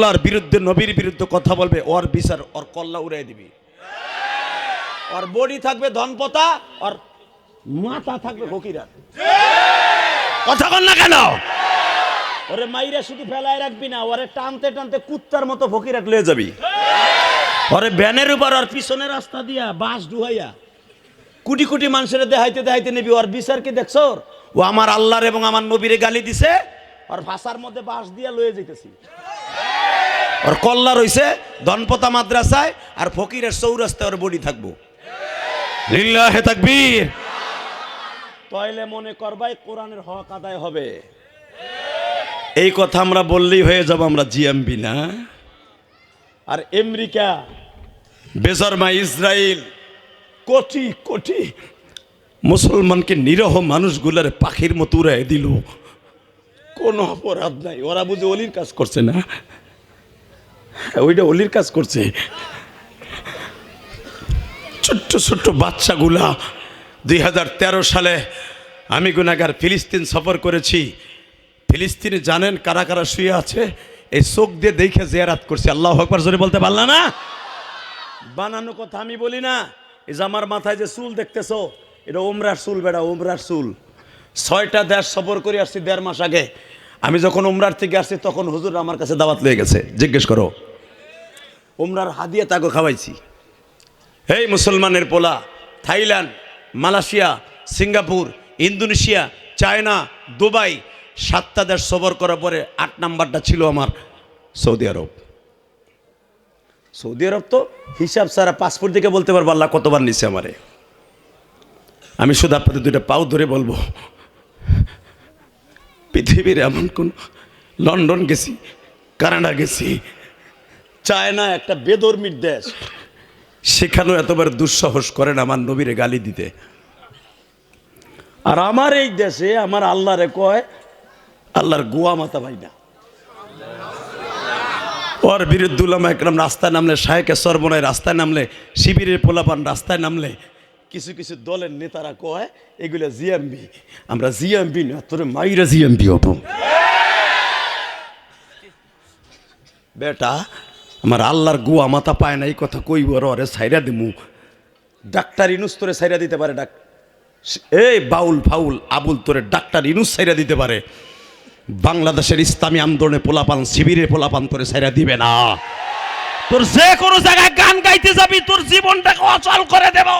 আল্লাহর বিরুদ্ধে, নবীর বিরুদ্ধে কথা বলবে, ওর বিচার, ওর কল্লা উড়াই দিবি। ওর বডি থাকবে ধনপতা আর মাথা থাকবে ফকিরা কথা বল না কেন? ওরে মাইরা শুধু ফেলায় রাখবি না, ওরে টানতে টানতে কুত্তার মতো ফকিরাট লয়ে যাবি। ওরে ভ্যানের উপর আর পিছনে রাস্তা দিয়া বাস ডুহাইয়া কোটি কোটি মানুষের দেখাইতে দেখাইতে নেবি, ওর বিচার কি দেখছ ও আমার আল্লাহর এবং আমার নবীরে গালি দিছে, ওর ভাষার মধ্যে বাস দিয়া লয়ে যেতেছি ওর কল্লা রইছে ধনপতা মাদ্রাসায় আর ফকিরের চৌরাস্তায় ওর বডি থাকব। লিল্লাহে তাকবীর। তইলে মনে করবাই কোরআনের হক আদায় হবে। এই কথা আমরা বললেই হয়ে যাব আমরা জিএমবি না। আর আমেরিকা বেজরমা ইসরায়েল কোটি কোটি মুসলমানকে নিরহ মানুষগুলার পাখির মতো উড়াই দিল। কোনো অপরাধ নাই ওরা বুঝে অলির কাজ করছে না? ওইটা অলির কাজ করছে। ছোট্ট ছোট্ট বাচ্চাগুলা দুই হাজার তেরো সালে আমি গুনাগার ফিলিস্তিন সফর করেছি। ফিলিস্তিনে জানেন কারা কারা শুয়ে আছে? এই চোখ দিয়ে দেখে জিয়ারাত করছে। আল্লাহ আকবর জোরে বলতে পারলা না? বানানো কথা আমি বলি না। এই যে আমার মাথায় যে চুল দেখতেছো, এটা ওমরার চুল বেড়া ওমরার চুল। ছয়টা দেশ সফর করে আসছি দেড় মাস আগে। আমি যখন উমরার থেকে আসছি, তখন হুজুর আমার কাছে দাওয়াত লেগে গেছে। জিজ্ঞেস করো, উমরার হাদিয়া তাকে খাওয়াইছি। এই মুসলমানের পোলা, Thailand, Malaysia, Singapore, Indonesia, China, Dubai, সাতটা দেশ সফর করার পরে আট নাম্বারটা ছিল আমার সৌদি আরব। সৌদি আরব তো হিসাব সারা পাসপোর্ট দিকে বলতে পারব, আল্লাহ কতবার নিছে আমারে। আমি শুধু আপনাদের দুইটা পাও ধরে বলব পৃথিবীর এমন কোন লন্ডন গেছি, কানাডা গেছি, চায়না একটা বেদর্মীর দেশ, সেখানেও এতবার দুঃসাহস করেন আমার নবীরে গালি দিতে। আর আমার এই দেশে আমার আল্লাহরে কয়, আল্লাহর গোয়া মাতা ভাই না। ওর বিরুদ্ধুল্লামা একরম রাস্তায় নামলে শাহেকে সর্বনয় রাস্তায় নামলে, শিবিরের পোলাপান রাস্তায় নামলে কিছু কিছু দলের নেতারা কয়, এগুলো জিএমবি। আমরা জিএমবি না, তোর মাইরা জিএমবি হব। বেটা, আমার আল্লাহর গুয়া মাথা পায় না, এই কথা কইব ওরে সাইরা দিমু। ডাক্তার ইনুস তোরে সাইরা দিতে পারে, ডাক এই বাউল ফাউল, আবুল তোরে ডাক্তার ইনুস সাইরা দিতে পারে। বাংলাদেশের ইসলামী আন্দোলনে পোলাপান শিবিরে পোলাপান তোরে সাইরা দিবে না। তোর যে কোনো জায়গায় গান গাইতে যাবি, তোর জীবনটাকে অচল করে দেব।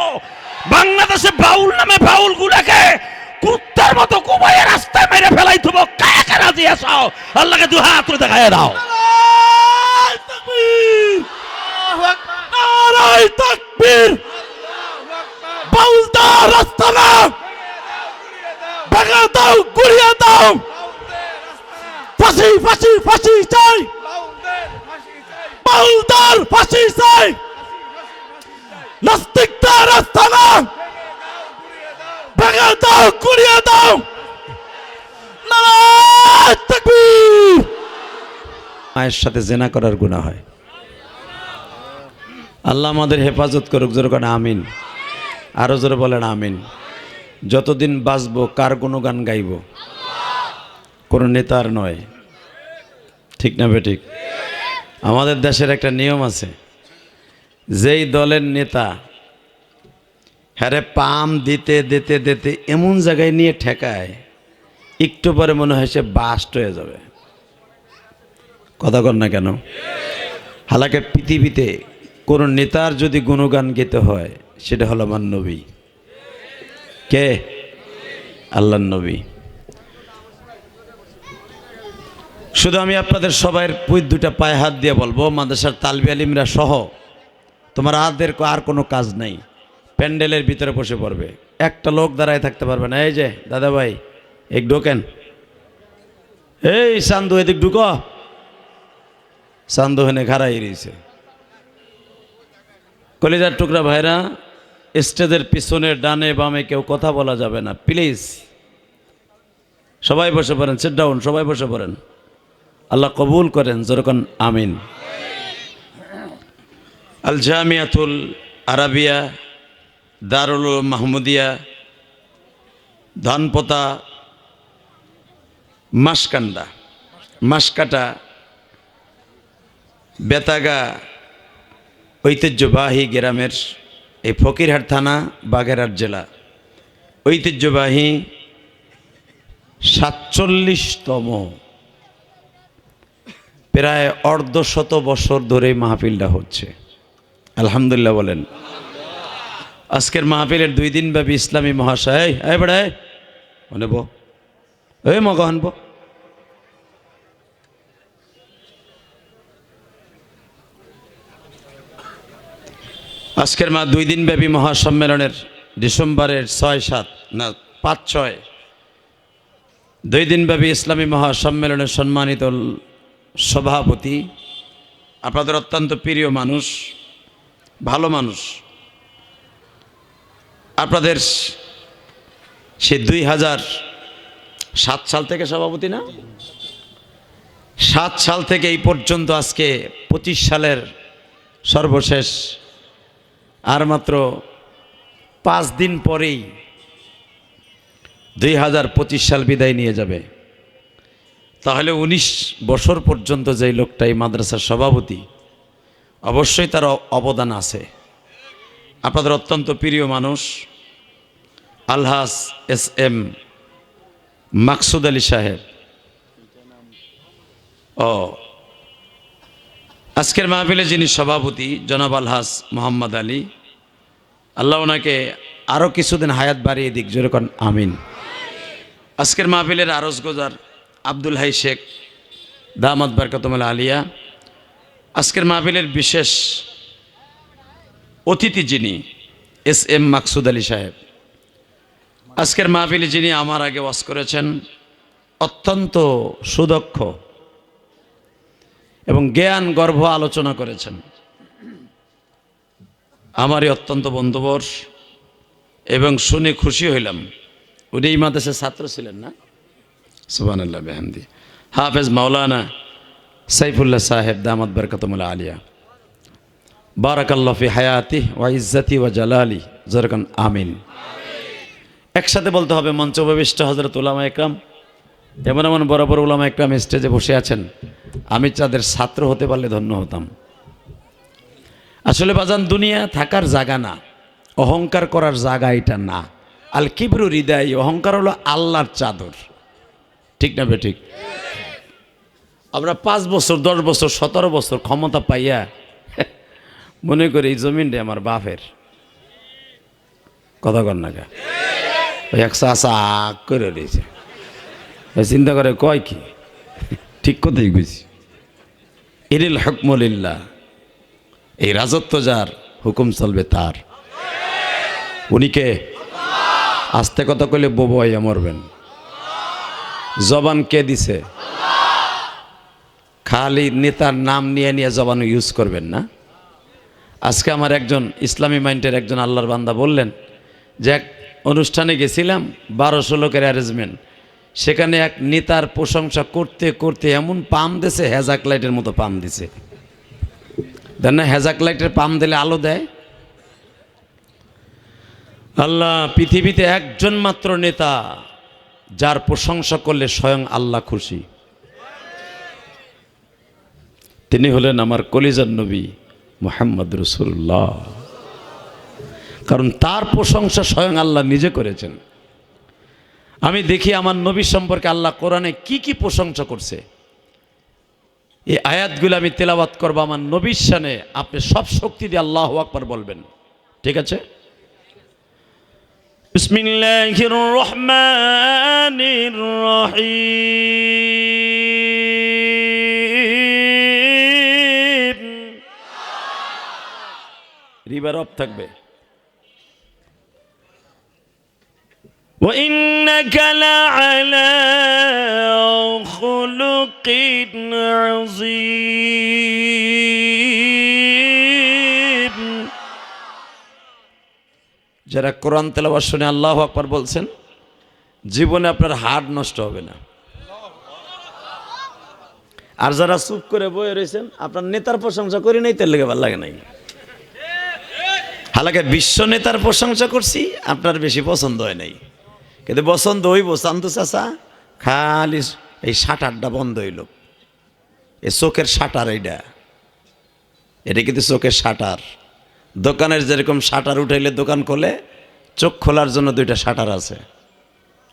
বাংলাদেশে বাউল নামে বাউল গুলাকে কুত্তার মতো কুবাইয়ে রাস্তায় মেরে ফেলাই থুব কায়া কারা দিয়ে আসাও আল্লাহকে দু হাত তুলে দেখায় দাও। নারাই তাকবীর বাউল দাও রাস্তা না। ভাঙা দাও গুড়িয়ে দাও। ফাঁসি ফাঁসি ফাঁসি চাই। বাউলদার ফাঁসি চাই। নাস্তিকদার রাস্তা না ভাঙা দাও গুড়িয়ে দাও নারাই তাকবীর মায়ের সাথে জেনা করার গুণা হয়। আল্লাহ আমাদের হেফাজত করুক, জোর করে আমিন। আরও জোরে বলেন, আমিন। যতদিন বাঁচবো, কার কোনো গান গাইব? কোনো নেতার নয়। ঠিক না বেঠিক আমাদের দেশের একটা নিয়ম আছে, যেই দলের নেতা হ্যারে পাম দিতে দিতে দিতে এমন জায়গায় নিয়ে ঠেকায়, একটু পরে মনে হয় সে বাস্ট হয়ে যাবে। কথা কর না কেন? হালাকে পৃথিবীতে কোনো নেতার যদি গুণগান গেতে হয়, সেটা হলো আমার নবী। কে? আল্লাহ নবী। শুধু আমি আপনাদের সবাইয়ের পুই দুটা পায়ে হাত দিয়ে বলব, মাদ্রাসার তালবি আলিমরা সহ, তোমার আদের আর কোনো কাজ নাই। প্যান্ডেলের ভিতরে বসে পড়বে। একটা লোক দাঁড়ায় থাকতে পারবে না। এই যে দাদা ভাই এক ঢোকেন। এই সান্দু, এদিক ঢুকো। সান্দু হেনে খাড়াই রয়েছে কলিজার টুকরা ভাইরা, স্টেজের পিছনে ডানে বামে কেউ কথা বলা যাবে না, প্লিজ। সবাই বসে পড়েন সিট ডাউন সবাই বসে পড়েন। আল্লাহ কবুল করেন যেরকম আমিন। আল জামিয়াতুল আরাবিয়া, দারুল মাহমুদিয়া, ধানপোতা মাসকান্ডা মাসকাটা বেতাগা ঐতিহ্যবাহী গ্রামের এই ফকিরহাট থানা, বাগেরহাট জেলা। ঐতিহ্যবাহী সাতচল্লিশতম। প্রায় অর্ধশত বছর ধরে মাহফিলটা হচ্ছে। আলহামদুলিল্লাহ বলেন। আজকের মাহফিলের দুই দিন ব্যাপী ইসলামী মহাশয়, এই বেড়ায় মনে বো, এই মগ আনব। আজকের মা দুই দিন ব্যাপী মহাসম্মেলনের ডিসেম্বরের ছয় সাত, না, পাঁচ ছয়। দুই দিনব্যাপী ইসলামী মহাসম্মেলনের সম্মানিত সভাপতি, আপনাদের অত্যন্ত প্রিয় মানুষ, ভালো মানুষ। আপনাদের সে দুই হাজার সাত সাল থেকে সভাপতি না? সাত সাল থেকে এই পর্যন্ত আজকে পঁচিশ সালের সর্বশেষ আর মাত্র পাঁচ দিন পরেই দুই হাজার পঁচিশ সাল বিদায় নিয়ে যাবে। তাহলে উনিশ বছর পর্যন্ত যেই লোকটা এই মাদ্রাসার সভাপতি, অবশ্যই তার অবদান আছে। আপনাদের অত্যন্ত প্রিয় মানুষ আলহাস এস এম মাকসুদ আলী সাহেব। ও আজকের মাহফিলে যিনি সভাপতি, জনাব আলহাস মোহাম্মদ আলী, আল্লাহ ওনাকে আরও কিছুদিন হায়াত বাড়িয়ে দিক যেরকম আমিন। আজকের মাহফিলের আরজ গোজার আব্দুল হাই শেখ দামাদ বারকাতমল আলিয়া। আজকের মাহফিলের বিশেষ অতিথি যিনি, এস এম মাকসুদ আলী সাহেব। আজকের মাহফিলে যিনি আমার আগে ওয়াজ করেছেন, অত্যন্ত সুদক্ষ এবং জ্ঞান, গর্ভ আলোচনা করেছেন। আমারই অত্যন্ত বন্ধুবর এবং শুনে খুশি হইলাম। উনি এই মাদ্রাসার ছাত্র ছিলেন না? সুবান আল্লাহ বেহান্দি হাফেজ মাওলানা সাইফুল্লাহ সাহেব দামাদ বরকতমুল্লা আলিয়া। বারাকাল্লাফি হায়াতি ওয়া ইজ্জাতি ওয়া জালালি। জরকান আমিন। একসাথে বলতে হবে মঞ্চ উপবিষ্ট হজরত উলামা একরাম। এমন এমন বড় বড় উলামা একরাম স্টেজে বসে আছেন, আমি তাদের ছাত্র হতে পারলে ধন্য হতাম। আসলে বাজান, দুনিয়া থাকার জায়গা না, অহংকার করার জায়গা এটা না। আল কিবরু হৃদয়, অহংকার হলো আল্লাহর চাদর। ঠিক না বে ঠিক? আমরা পাঁচ বছর, দশ বছর, সতেরো বছর ক্ষমতা পাইয়া, মনে করি এই জমিনটা আমার বাপের। কথা কর না কা? ওই একশো আসা করে রয়েছে চিন্তা করে কয় কি? ঠিক কথাই কইছি। ইরিল হকমলিল্লা এই রাজত্ব যার, হুকুম চলবে তার। উনিকে আস্তে কথা কইলে ববু হইয়া মরবেন। জবান কে দিছে? খালি নেতার নাম নিয়ে নিয়ে জবান ইউজ করবেন না। আজকে আমার একজন ইসলামী মাইন্ডের একজন আল্লাহর বান্দা বললেন যে এক অনুষ্ঠানে গেছিলাম, বারোশো লোকের অ্যারেঞ্জমেন্ট সেখানে এক নেতার প্রশংসা করতে করতে এমন পাম দিছে, হেজাক লাইটের মতো পাম দিছে। দেন না, হেজাক লাইটের পাম দিলে আলো দেয়? আল্লাহ পৃথিবীতে একজন মাত্র নেতা, যার প্রশংসা করলে স্বয়ং আল্লাহ খুশি। তিনি হলেন আমার কলিজার নবী মোহাম্মদ রসুল্লাহ কারণ তার প্রশংসা স্বয়ং আল্লাহ নিজে করেছেন। আমি দেখি আমার নবী সম্পর্কে আল্লাহ কোরআনে কি কি প্রশংসা করছে। এই আয়াতগুলো আমি তেলাবাত করব আমার নবীর শানে। আপনি সব শক্তি দিয়ে আল্লাহ আকবার বলবেন। ঠিক আছে? রহিম রিভার অফ থাকবে। وإنك لعلى خلق عظيم যারা কোরআন তেলাওয়াত শুনে আল্লাহ আকবার বলছেন জীবনে আপনার হাড় নষ্ট হবে না আর যারা চুপ করে বয়ে রয়েছেন আপনার নেতার প্রশংসা করি নাই তেল লেগে ভালো লাগে নাই হালাকে বিশ্ব নেতার প্রশংসা করছি আপনার বেশি পছন্দ হয় নাই কিন্তু বসন্ত হইব চান্দু চাচা? খালি এই শাটারটা বন্ধ হইল। এ চোখের শাটার এইটা এটা কিন্তু চোখের শাটার। দোকানের যেরকম শাটার উঠাইলে দোকান খোলে, চোখ খোলার জন্য দুইটা শাটার আছে।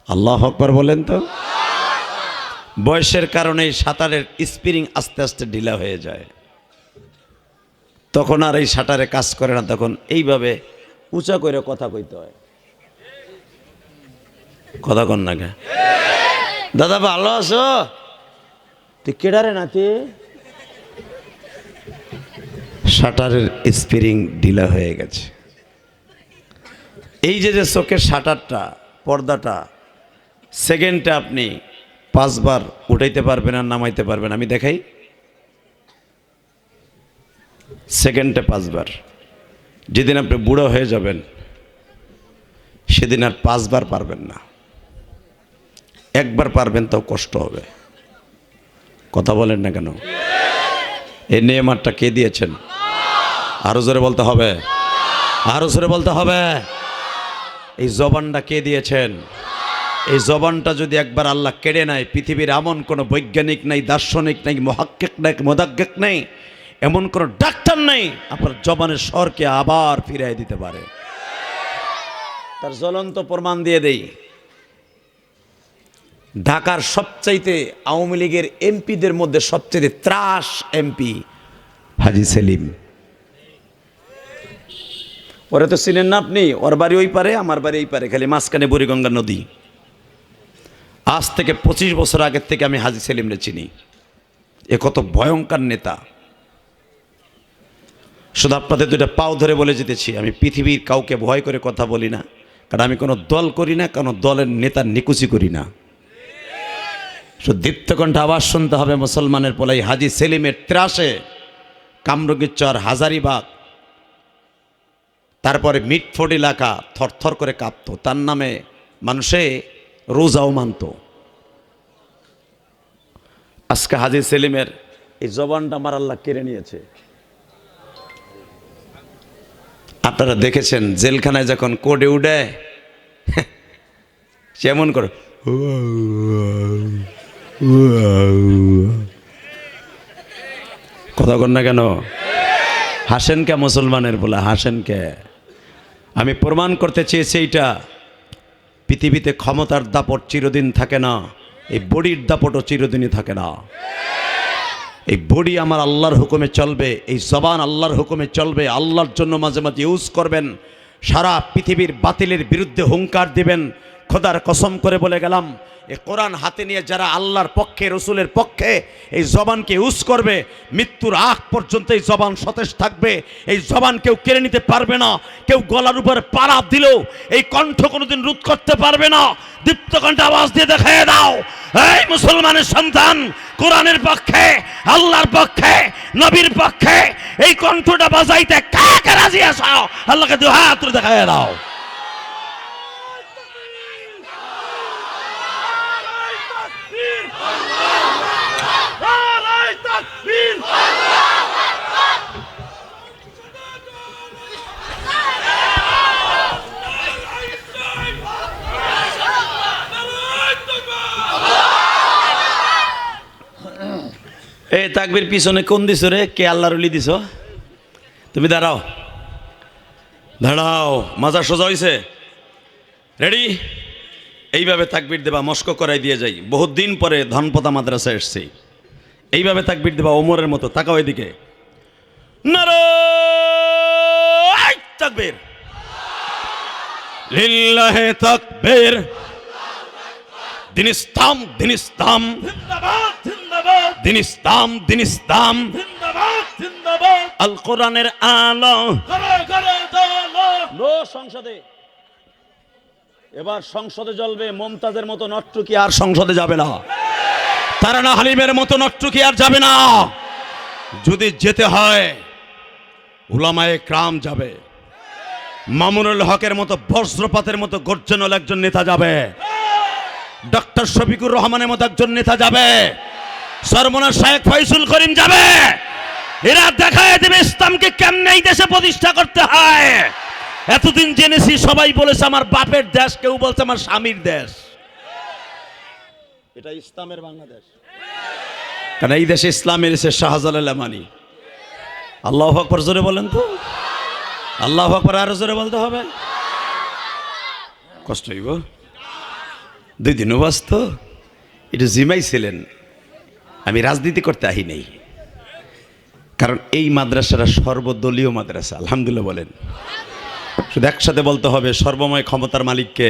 আল্লাহ আকবর বলেন তো? বয়সের কারণে এই সাঁতারের স্প্রিং আস্তে আস্তে ঢিলা হয়ে যায়। তখন আর এই শাটারে কাজ করে না, তখন এইভাবে উঁচা করে কথা কইতে হয়। কথা কন না কে? দাদা ভালো আছো? তুই কেডারে নাতি শাটারের স্প্রিং ঢিলা হয়ে গেছে। এই যে যে চোখের শাটারটা পর্দাটা সেকেন্ডটা আপনি পাঁচবার উঠাইতে পারবেন আর নামাইতে পারবেন আমি দেখাই। সেকেন্ডে পাঁচবার। যেদিন আপনি বুড়ো হয়ে যাবেন সেদিন আর পাঁচবার পারবেন না। একবার পারবেন তাও কষ্ট হবে। কথা বলেন না কেন? এই নেমারটা কে দিয়েছেন? আরও জোরে বলতে হবে। আরও জোরে বলতে হবে। এই জবানটা কে দিয়েছেন? এই জবানটা যদি একবার আল্লাহ কেড়ে নেয়, পৃথিবীর এমন কোনো বৈজ্ঞানিক নাই, দার্শনিক নাই, মহাক্কেক নাই মোদাজ্ঞেক নেই, এমন কোনো ডাক্তার নেই, আপনার জবানের স্বরকে আবার ফিরিয়ে দিতে পারে। তার জ্বলন্ত প্রমাণ দিয়ে দেই। ঢাকার সবচাইতে আওয়ামী লীগের এমপিদের মধ্যে সবচেয়ে ত্রাস এমপি হাজি সেলিম। ওরে তো চিনেন না আপনি? ওর বাড়ি ওই পারে, আমার বাড়ি এই পারে, খালি মাঝখানে বুড়িগঙ্গা নদী। আজ থেকে পঁচিশ বছর আগের থেকে আমি হাজি সেলিমরে চিনি। এ কত ভয়ঙ্কর নেতা। শুধু আপনাদের দুইটা পাও ধরে বলে যেতেছি আমি পৃথিবীর কাউকে ভয় করে কথা বলি না, কারণ আমি কোনো দল করি না, কোনো দলের নেতার নিকুচি করি না। শুধু দীপ্তকণ্ঠ আওয়াজ শুনতে হবে মুসলমানের পোলাই হাজি সেলিমের ত্রাসে কামরুগীর চর হাজারিবাগ, তারপরে মিটফোর্ড এলাকা থরথর করে কাঁপতো। তার নামে মানুষে রোজাও মানত। আজকে হাজি সেলিমের এই জবানটা আমার আল্লাহ কেড়ে নিয়েছে। আপনারা দেখেছেন, জেলখানায় যখন কোডে উঠে যেমন করে কথা কর না কেন? হাসেন কে মুসলমানের বলে, হাসেন কে? আমি প্রমাণ করতে চেয়েছি এইটা। পৃথিবীতে ক্ষমতার দাপট চিরদিন থাকে না, এই বডির দাপটও চিরদিনই থাকে না। এই বডি আমার আল্লাহর হুকুমে চলবে, এই জবান আল্লাহর হুকুমে চলবে, আল্লাহর জন্য মাঝে মাঝে ইউজ করবেন, সারা পৃথিবীর বাতিলের বিরুদ্ধে হুঙ্কার দিবেন খোদার কসম করে বলে গেলাম এই কোরআন হাতে নিয়ে যারা আল্লাহর পক্ষে, রসুলের পক্ষে এই জবানকে ইউজ করবে, মৃত্যুর আগ পর্যন্ত এই জবান সতেজ থাকবে, এই জবান কেউ কেড়ে নিতে পারবে না, কেউ গলার উপরে পাড়া দিলেও এই কণ্ঠ কোনোদিন রোধ করতে পারবে না। দীপ্ত কণ্ঠে আওয়াজ দিয়ে দেখায় দাও, এই মুসলমানের সন্তান কোরআনের পক্ষে, আল্লাহর পক্ষে, নবীর পক্ষে, এই কণ্ঠটা বাজাইতে কাকে রাজি আসাও আল্লাহকে দু হাত তুলে দেখায় দাও। এই তাকবির পিছনে কোন দিছ রে? কে আল্লাহর উলি দিছ? তুমি দাঁড়াও। দাঁড়াও, মাজা সোজা হয়েছে রেডি এইভাবে তাকবির দেবা মস্ক করাই দিয়ে যাই। বহুত দিন পরে ধনপতা মাদ্রাসা এসছি। এইভাবে তাকবির দেবা ওমরের মতো। তাকাও এদিকে। তাকবীর। লিল্লাহে তাকবীর। দিন ইসলাম ইসলাম দিন ইসলাম দিন ইসলাম আল। কোরআনের আলো সংসদে। এবার সংসদে জ্বলবে মমতাজের মতো নট্টুকি আর সংসদে যাবে না। তারা না হালিমের মতো নট্টুকি আর যাবে না। যদি যেতে হয় উলামায়ে ক্রাম যাবে। মামুনুল হকের মতো বজ্রপাতের মতো গর্জনল একজন নেতা যাবে। ডক্টর শফিকুর রহমানের মতো একজন নেতা যাবে। সরমনা শাহেক ফয়সুল করিম যাবে। এরা দেখায় দেবে ইসলামকে কেমনে এই দেশে প্রতিষ্ঠা করতে হয়। এতদিন জেনেছি সবাই বলেছে আমার বাপের দেশ কেউ বলছে আমার স্বামীর দেশ। এটা ইসলামের বাংলাদেশ। কারণ এই দেশে ইসলামের এসে শাহজালাল মানি আল্লাহ আকবর জোরে বলেন তো। আল্লাহ আকবর আরও জোরে বলতে হবে। কষ্ট হইব। দুই দিন এটা জিমাই জিমাইছিলেন আমি রাজনীতি করতে আহি নেই। কারণ এই মাদ্রাসাটা সর্বদলীয় মাদ্রাসা, আলহামদুলিল্লাহ বলেন। শুধু একসাথে বলতে হবে, সর্বময় ক্ষমতার মালিককে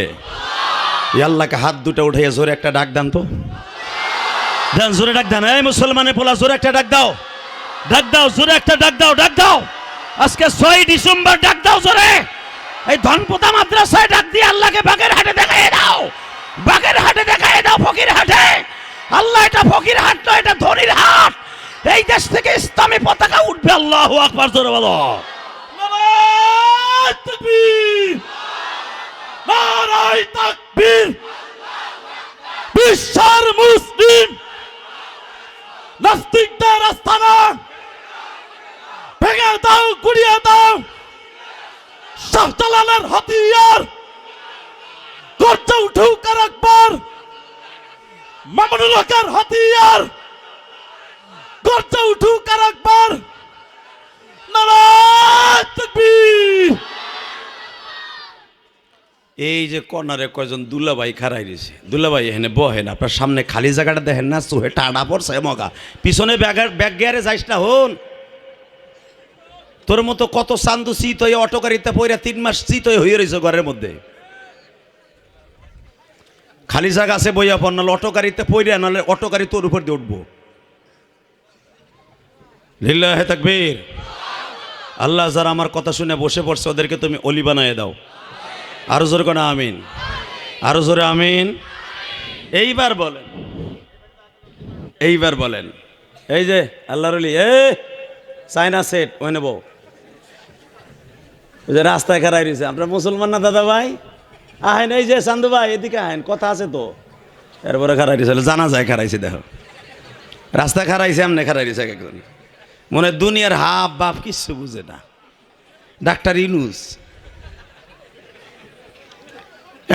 আল্লাহকে হাত দুটো উঠাইয়া জোরে একটা ডাক দেন তো। দেন, জোরে ডাক দেন। এই মুসলমানের পোলা, জোরে একটা ডাক দাও। ডাক দাও, জোরে একটা ডাক দাও ডাক দাও। আজকে ছয় ডিসেম্বর, ডাক দাও জোরে। এই ধনপোতা মাদ্রাসায় ডাক দিয়ে আল্লাহকে বাগের হাটে দেখাই দাও। বাগের হাটে দেখাই দাও ফকির হাটে আল্লাহ, এটা ফকির হাট নয়, এটা ধনির হাট। এই দেশ থেকে ইসলামী পতাকা উঠবে, আল্লাহ আকবার, জোরে বলো। বিশ্বের মুসলিম। নাস্তিকদের আস্থানা। ভেঙে দাও গুড়িয়ে দাও। শাহজালালের হাতিয়ার। গর্জে উঠুক আর একবার। মামুনুল হকের হাতিয়ার। উঠুক আর একবার এই যে কর্নারে কয়জন দুলাভাই খারাই রয়েছে। দুলাভাই এখানে বহেন, আপনার সামনে খালি জায়গাটা দেখেন না? চোহে টানা পড়ছে মগা। পিছনে ব্যাগ গিয়ারে যাইস না, হন। তোর মতো কত চান্দু শীত হয়ে অটো গাড়িতে পইরা তিন মাস শীত হয়ে হয়ে রয়েছে ঘরের মধ্যে। খালি জায়গা আছে বইয়া পর নাহলে অটো গাড়িতে পইরা, নাহলে অটো গাড়ি তোর উপর দিয়ে উঠবো। লিল্লাহে তাকবীর। আল্লাহ যারা আমার কথা শুনে বসে পড়ছে, ওদেরকে তুমি অলি বানায় দাও। আরও জোরে কোন, আমিন। আরও জোরে আমিন। এইবার বলেন। এইবার বলেন। এই যে, আল্লাহর অলি, এ চাইনা সেট ওই নেব। রাস্তায় খারাই রয়েছে। আপনার মুসলমান না দাদা ভাই? আহেন, এই যে চান্দু ভাই, এদিকে আহেন, কথা আছে তো। এরপরে খারাই রয়েছে জানা যায় খারাইছে দেখো। রাস্তা খারাইছে এমনি খারাই এক একজন মনে দুনিয়ার হাফ বাপ কিচ্ছু বুঝে না। ডাক্তার ইনুস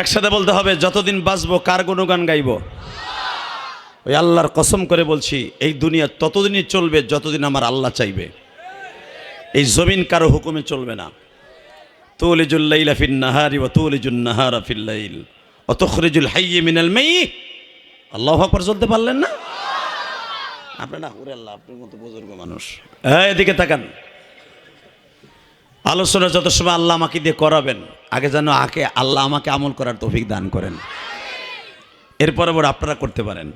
একসাথে বলতে হবে, যতদিন বাঁচবো, কার গুণগান গাইব? ওই আল্লাহর কসম করে বলছি, এই দুনিয়া ততদিনই চলবে, যতদিন আমার আল্লাহ চাইবে। এই জমিন কারও হুকুমে চলবে না। তুলিজুল্লাইলা ফিন নাহারি ও তুলিজুল নাহারা ফিল্লাইল অতখরিজুল হাইয়ে মিনাল মেই আল্লাহ আকবার চলতে পারলেন না? আপনি না, ওরে আল্লাহ, আপনার মতো বুজুর্গ মানুষ। হ্যাঁ এদিকে তাকান। আলোচনা যত সময় আল্লাহ আমাকে দিয়ে করাবেন, আগে যেন আগে আল্লাহ আমাকে আমল করার তৌফিক দান করেন। এরপর পর আপনারা করতে পারেন।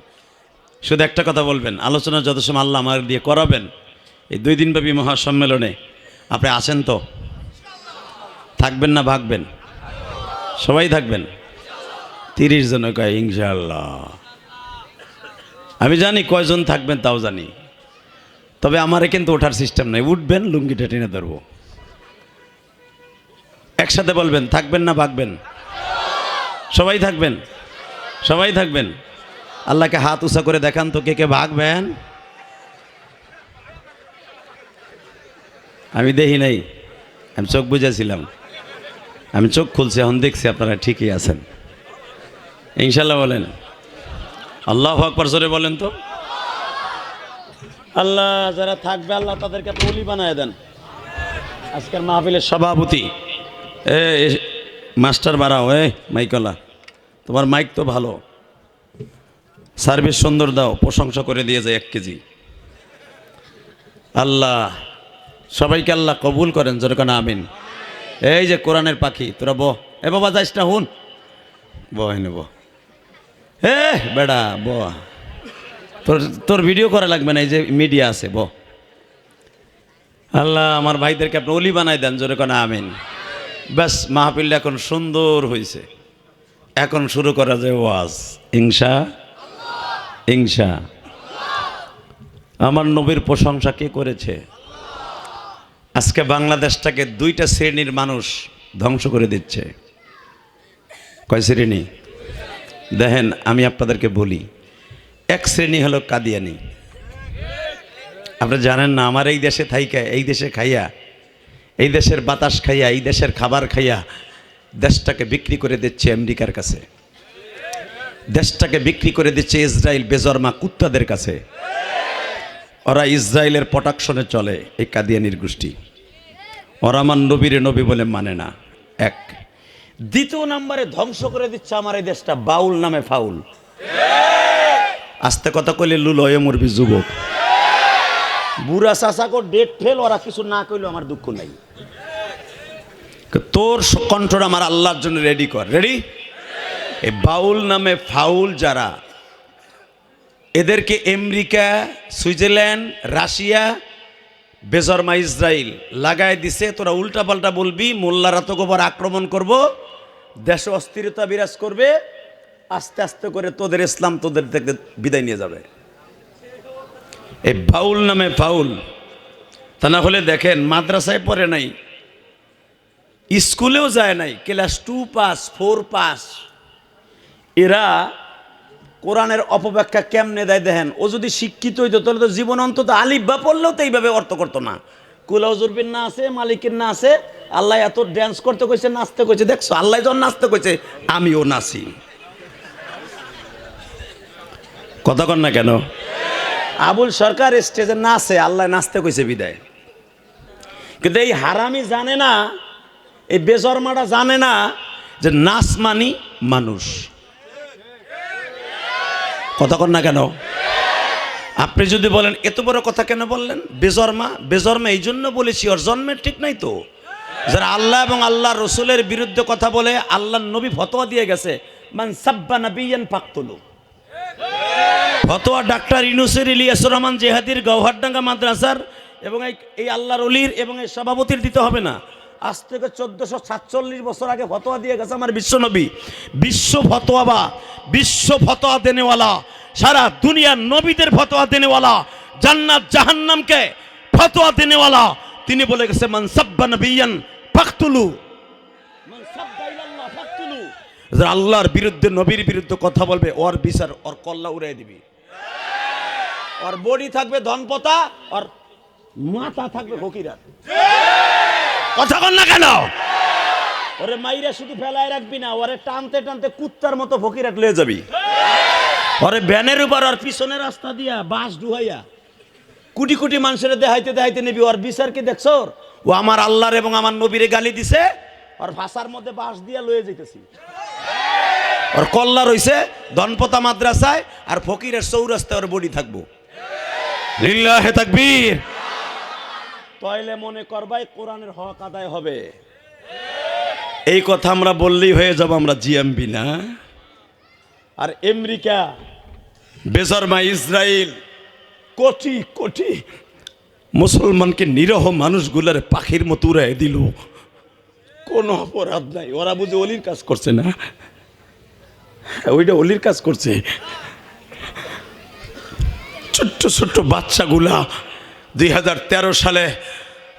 শুধু একটা কথা বলবেন, আলোচনা যত সময় আল্লাহ আমার দিয়ে করাবেন, এই দুই দিনব্যাপী মহাসম্মেলনে আপনি আছেন তো? থাকবেন না ভাগবেন? সবাই থাকবেন? তিরিশ জন কয় ইনশাল্লাহ আমি জানি কয়জন থাকবেন তাও জানি। তবে আমারে কিন্তু ওঠার সিস্টেম নাই। উঠবেন, লুঙ্গিটা টেনে ধরবো। একসাথে বলবেন, থাকবেন না, ভাগবেন? সবাই থাকবেন? সবাই থাকবেন? আল্লাহকে হাত উঁচা করে দেখান তো কে কে ভাগবেন। আমি দেখি নাই, আমি চোখ বুঝেছিলাম আমি চোখ খুলছি এখন দেখছি আপনারা ঠিকই আছেন। ইনশাল্লাহ বলেন। আল্লাহ আকবর জোরে বলেন তো। আল্লাহ যারা থাকবে আল্লাহ তাদেরকে পলি বানায় দেন। আজকের মাহফিলের সভাপতি। এ, মাস্টার বাড়াও এ মাইকলা তোমার মাইক তো ভালো। সার্ভিস সুন্দর দাও প্রশংসা করে দিয়ে যায় এক কেজি। আল্লাহ সবাইকে আল্লাহ কবুল করেন যেরকম আমিন। এই যে কোরআনের পাখি, তোরা বহ। এ বাবা, যাইস না, হুন। বহ নেব এ, বেড়া ব তোর তোর ভিডিও করা লাগবে না, এই যে মিডিয়া আছে ব আল্লাহ, আমার ভাইদেরকে আপনি অলি বানাই দেন, জোরে কোন, আমিন। ব্যাস মাহফিলটা এখন সুন্দর হয়েছে এখন শুরু করা যায় ওয়াজ। ইংসা ইংসা আমার নবীর প্রশংসা কে করেছে? আজকে বাংলাদেশটাকে দুইটা শ্রেণির মানুষ ধ্বংস করে দিচ্ছে। কয় শ্রেণি? দেখেন, আমি আপনাদেরকে বলি, এক শ্রেণি হলো কাদিয়ানি। আপনি জানেন না, আমার এই দেশে থাইকা, এই দেশে খাইয়া, এই দেশের বাতাস খাইয়া, এই দেশের খাবার খাইয়া দেশটাকে বিক্রি করে দিচ্ছে আমেরিকার কাছে। দেশটাকে বিক্রি করে দিচ্ছে ইসরায়েল বেজরমা কুত্তাদের কাছে। ওরা ইসরায়েলের প্রোটাকশনে চলে, এই কাদিয়ানির গোষ্ঠী। ওরা আমার নবীরে নবী বলে মানে না। এক। দ্বিতীয় নাম্বারে ধ্বংস করে দিচ্ছে আমার এই দেশটা বাউল নামে ফাউল। আস্তে কথা কইলে লুল হয়ে মরবি যুবক। বুড়া চাচাকো ডেট ফেল ওরা কিছু না কইলেও আমার দুঃখ নাই। তোর কণ্ঠটা আমার আল্লাহর জন্য রেডি কর। রেডি এই বাউল নামে ফাউল যারা এদেরকে আমেরিকা সুইজারল্যান্ড রাশিয়া বেজরমা ইসরায়েল লাগায় দিছে, তোরা উল্টাপাল্টা বলবি, মোল্লারা তো গোবর আক্রমণ করব, দেশে অস্থিরতা বিরাজ করবে, আস্তে আস্তে করে তোদের ইসলাম তোদের থেকে বিদায় নিয়ে যাবে। এই বাউল নামে ফাউল। তা না হলে দেখেন, মাদ্রাসায় পড়ে নাই, স্কুলেও যায় নাই, class two pass, four pass. এরা কোরআনের অপব্যাখ্যা কেমনে দেয় দেখেন? ও যদি শিক্ষিত হইতো, তাহলে তো জীবন অন্তত আলিফ বা পড়লেও তো এইভাবে অর্থ করতো না। কুলাউজুরবিন না আছে মালিকের না আছে আল্লাহ এত ড্যান্স করতে কইছে, নাচতে কইছে, দেখছ? আল্লাহ যখন নাচতে কইছে, আমিও নাচি। কথা কন না কেন? আবুল সরকার স্টেজে নাচে, আল্লাহ নাচতে কইছে বিদায়। কিন্তু এই হারামি জানে না, এই বেজরমাটা জানে না যে নাচ মানি মানুষ। কথা কন না কেন? আপনি যদি বলেন, এত বড় কথা কেন বললেন? বেজর্মা বেজর্মা এই জন্য বলেছি, ওর জন্মের ঠিক নাই তো। যারা আল্লাহ এবং আল্লাহ রসুলের বিরুদ্ধে কথা বলে আল্লাহ নবী ফতোয়া দিয়ে গেছে, মান সাব্বা নবিয়ান পাকতুলু ফতোয়া ডাক্তার ইনুসের ইলিয়াসুর রহমান জেহাদির গৌহারডাঙ্গা মাদ্রাসার এবং এই আল্লাহর অলির এবং এই সভাপতির দিতে হবে না। আজ থেকে চোদ্দশো সাতচল্লিশ বছর আগে ফতোয়া দিয়ে গেছে আমার বিশ্বনবী বিশ্ব ফতোয়া বা বিশ্ব ফতোয়া দেনেওয়ালা সারা দুনিয়ার নবীদের ফতোয়া দেনেওয়ালা জান্নাত জাহান্নামকে ফতোয়া দেনেওয়ালা। তিনি বলে গেছে মানসাব্বা নবিয়ান ফাকতুলু। যারা আল্লাহর বিরুদ্ধে নবীর বিরুদ্ধে কথা বলবে ওর বিচার ওর কল্লা উড়াই দিবি। ওর বডি থাকবে ধনপতা আর মাথা থাকবে ফকিরাত। কথা কন না কেন? ওরে মাইরা শুধু ফেলায় রাখবি না ওরে টানতে টানতে কুত্তার মতো ফকিরাত লয়ে যাবি। ওরে ব্যানের উপর আর পিছনে রাস্তা দিয়া বাঁশ ডুহাইয়া কোটি কোটি মানুষের দেখাইতে দেখাইতে নিবি ওর বিচার কি দেখছ? ও আমার আল্লাহর এবং আমার নবীরে গালি দিছে ওর ভাষার মধ্যে বাঁশ দিয়া লয়ে যাইতেছি। ওর কল্লা রইছে ধনপতা মাদ্রাসায় আর ফকিরের চৌরাস্তায় ওর বডি থাকব। লিল্লাহে তাকবীর। তাইলে মনে করবাই কোরআনের হক আদায় হবে। এই কথা আমরা বললেই হয়ে যাব আমরা জিএমবি না। আর আমেরিকা বেজরমা ইসরায়েল কোটি কোটি মুসলমানকে নিরহ মানুষগুলার পাখির মতো উড়াই দিল। কোনো অপরাধ নাই। ওরা বুঝে অলির কাজ করছে না? ওইটা অলির কাজ করছে। ছোট্ট ছোট্ট বাচ্চাগুলা দুই হাজার তেরো সালে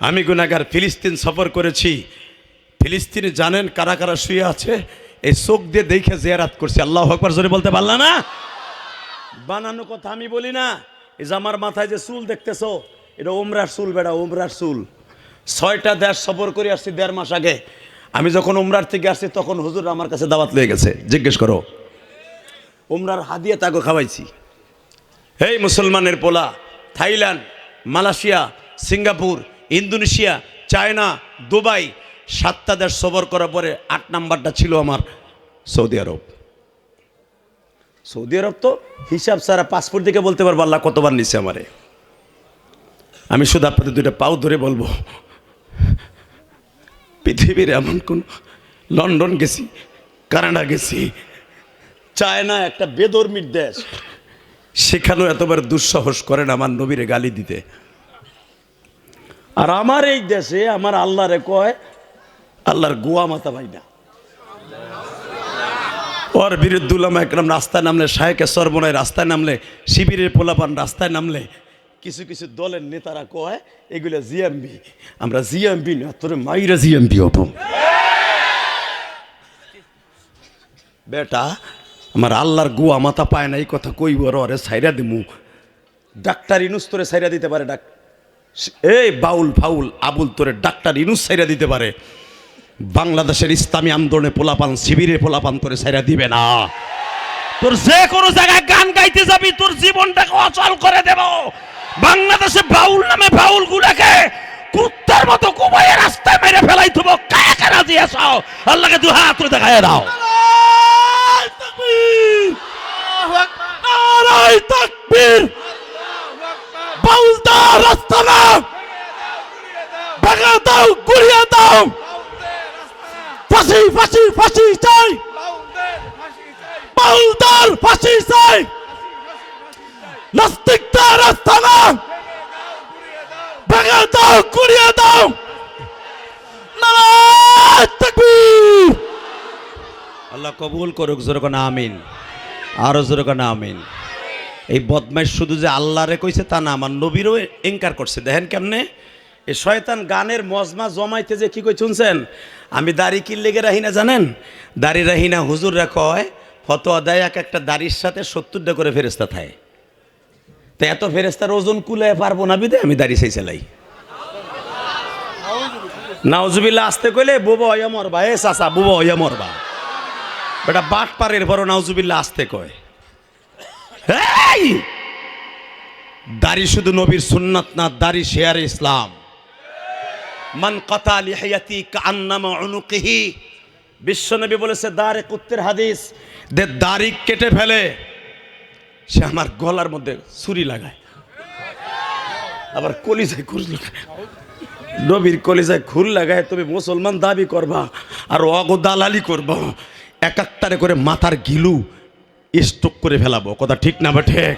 আমি গুনাগার ফিলিস্তিন সফর করেছি। ফিলিস্তিনে জানেন কারা কারা শুয়ে আছে? এই চোখ দিয়ে দেখে জেয়ারাত করছি। আল্লাহ আকবর জোরে বলতে পারলা না? বানানো কথা আমি বলি না। এই যে আমার মাথায় যে চুল দেখতেছো, এটা ওমরার চুল বেড়া ওমরার চুল। ছয়টা দেশ সফর করে আসছি দেড় মাস আগে। আমি যখন উমরার থেকে আসছি, তখন হুজুর আমার কাছে দাওয়াত লেগে গেছে। জিজ্ঞেস করো, উমরার হাদিয়া তাকে খাওয়াইছি। এই মুসলমানের পোলা, Thailand. Malaysia, Singapore, Indonesia, China, Dubai, সাতটা দেশ সফর করার পরে আট নাম্বারটা ছিল আমার সৌদি আরব। সৌদি আরব তো হিসাব সারা পাসপোর্ট দিকে বলতে পারব, আল্লাহ কতবার নিছে আমারে। আমি শুধু আপনাদের দুইটা পাও ধরে বলব, পৃথিবীর এমন কোন লন্ডন গেছি, কানাডা গেছি, চায়না একটা বেদর্মীর দেশ সেখানেও এতবার দুঃসাহস করেন আমার নবীরে গালি দিতে। আর আমার এই দেশে আমার আল্লাহরে কয়, আল্লাহর গোয়া মাতা ভাই না। ওর বিরুদ্ধুল্লামা একরাম রাস্তায় নামলে শাহেকে সর্বনয় রাস্তায় নামলে, শিবিরের পোলাপান রাস্তায় নামলে, কিছু কিছু দলের নেতারা কয়, এগুলো জিএমবি। আমরা জিএমবি না তোর মাইরা জিএমবি হব। বেটা আমার আল্লাহর গুয়া মাথা পায় না, এই কথা কইব রে সাইরা দিমু। ডাক্তার ইনুস তোরে সাইরা দিতে পারে, ডাক এই বাউল ফাউল, আবুল তোরে ডাক্তার ইনুস সাইরা দিতে পারে। বাংলাদেশের ইসলামী আন্দোলনে পোলাপান, শিবিরে পোলাপান তোরে সাইরা দিবে না। তোর যে কোনো জায়গায় গান গাইতে যাবি, তোর জীবনটাকে অচল করে দেব। বাংলাদেশে বাউল নামে বাউল গুলাকে কুত্তার মতো কুমাইয়ে রাস্তায় মেরে ফেলাই থুব কাকে রাজি আসাও আল্লাহকে দু হাত দেখায় দাও। তাকবীর। বাউলদা রাস্তা না ভাঙা দাও, গুড়িয়ে দাও। ফাঁসি ফাঁসি ফাঁসি চাই। বাউলদার ফাঁসি চাই। দাও, গুড়িয়ে দাও। আল্লাহ কবুল করুক জোরকন আমিন। আরও জোরকন আমিন। এই বদমাইশ শুধু যে আল্লাহরে কইছে তা না, আমার নবীরও এঙ্কার করছে। দেখেন কেমনে? এই শয়তান গানের মজমা জমাইতে যে কি কই শুনছেন? আমি দাড়ি কি লেগে রাহি না জানেন? দাড়ি রাহি না হুজুর কয়, ফতোয়া দেয় এক একটা দাড়ির সাথে সত্তরটা করে ফেরেস্তা থাকে তো এত ফেরেস্তার ওজন কুলায় পারব না বিদে? আমি দাড়ি সেই চালাই। নাউজুবিল্লা আসতে কইলে, বুবো অয়া মরবা এ চাচা, বুবো অয়া মরবা বেটা বাট পারের বড় নাউজুবিল্লা আসতে কয়। এই! দাড়ি শুধু নবীর সুন্নাত না, দাড়ি শেয়ার ইসলাম। মান কথা লিহায়াতি কান্নামা উনুকিহি। বিশ্বনবী বলেছে, দাড়ে কুত্তের হাদিস। দে দাড়ি কেটে ফেলে। সে আমার গলার মধ্যে ছুরি লাগায়। আবার কলিজায় খুর লাগায়। নবীর কলিজায় খুর লাগায়, তুমি মুসলমান দাবি করবা আর অগ দালালি করবা। এক একটারে করে মাথার গিলু স্টোক করে ফেলাবো। কথা ঠিক না বা ঠিক?